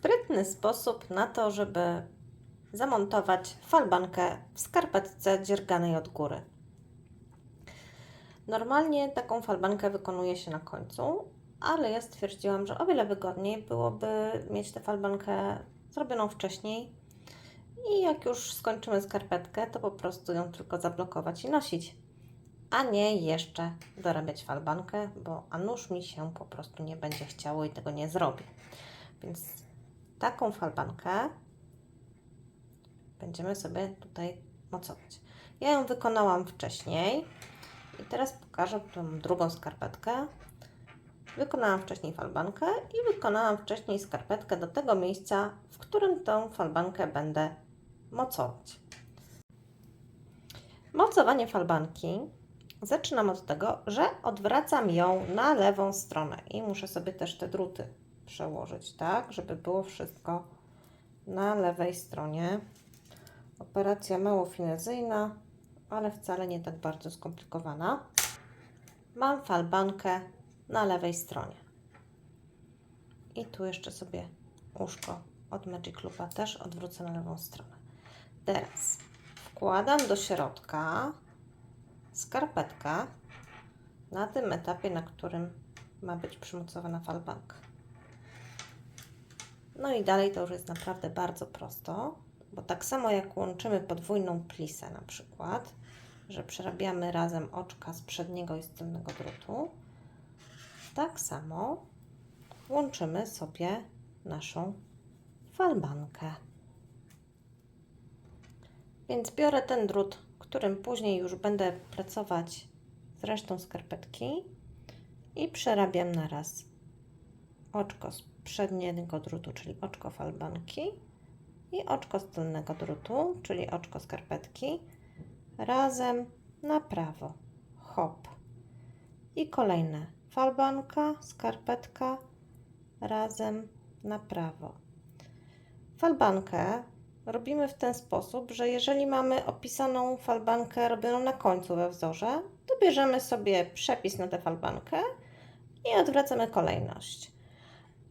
sprytny sposób na to, żeby zamontować falbankę w skarpetce dzierganej od góry. Normalnie taką falbankę wykonuje się na końcu, ale ja stwierdziłam, że o wiele wygodniej byłoby mieć tę falbankę zrobioną wcześniej i jak już skończymy skarpetkę, to po prostu ją tylko zablokować i nosić, a nie jeszcze dorabiać falbankę, bo a nuż mi się po prostu nie będzie chciało i tego nie zrobię. Więc taką falbankę będziemy sobie tutaj mocować. Ja ją wykonałam wcześniej i teraz pokażę tą drugą skarpetkę. Wykonałam wcześniej falbankę i wykonałam wcześniej skarpetkę do tego miejsca, w którym tą falbankę będę mocować. Mocowanie falbanki zaczynam od tego, że odwracam ją na lewą stronę i muszę sobie też te druty przełożyć, tak, żeby było wszystko na lewej stronie. Operacja mało finezyjna, ale wcale nie tak bardzo skomplikowana. Mam falbankę na lewej stronie. I tu jeszcze sobie łóżko od Magic Loopa też odwrócę na lewą stronę. Teraz wkładam do środka skarpetkę na tym etapie, na którym ma być przymocowana falbanka. No i dalej to już jest naprawdę bardzo prosto, bo tak samo jak łączymy podwójną plisę na przykład, że przerabiamy razem oczka z przedniego i z tylnego drutu, tak samo łączymy sobie naszą falbankę. Więc biorę ten drut, którym później już będę pracować z resztą skarpetki i przerabiam na raz oczko z przedniego drutu, czyli oczko falbanki i oczko z tylnego drutu, czyli oczko skarpetki razem na prawo. Hop. I kolejne falbanka, skarpetka razem na prawo. Falbankę robimy w ten sposób, że jeżeli mamy opisaną falbankę robioną na końcu we wzorze, to bierzemy sobie przepis na tę falbankę i odwracamy kolejność.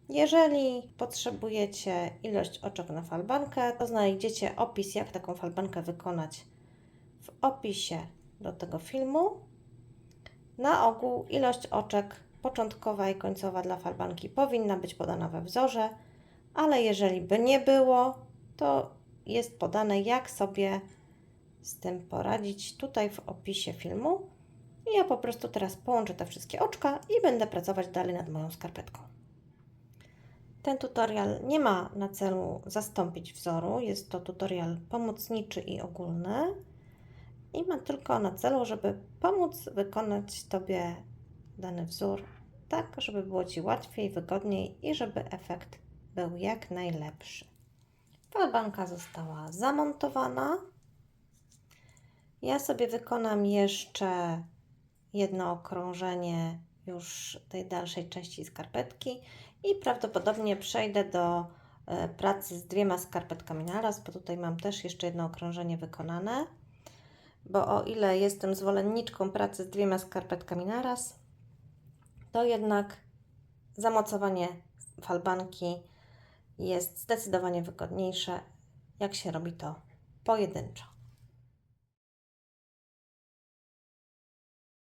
Jeżeli potrzebujecie ilość oczek na falbankę, to znajdziecie opis, jak taką falbankę wykonać w opisie do tego filmu. Na ogół ilość oczek początkowa i końcowa dla falbanki powinna być podana we wzorze, ale jeżeli by nie było, to jest podane, jak sobie z tym poradzić tutaj w opisie filmu. I ja po prostu teraz połączę te wszystkie oczka i będę pracować dalej nad moją skarpetką. Ten tutorial nie ma na celu zastąpić wzoru, jest to tutorial pomocniczy i ogólny i ma tylko na celu, żeby pomóc wykonać Tobie dany wzór tak, żeby było Ci łatwiej, wygodniej i żeby efekt był jak najlepszy. Falbanka została zamontowana. Ja sobie wykonam jeszcze jedno okrążenie już tej dalszej części skarpetki i prawdopodobnie przejdę do e, pracy z dwiema skarpetkami naraz, bo tutaj mam też jeszcze jedno okrążenie wykonane. Bo o ile jestem zwolenniczką pracy z dwiema skarpetkami naraz, to jednak zamocowanie falbanki jest zdecydowanie wygodniejsze, jak się robi to pojedynczo.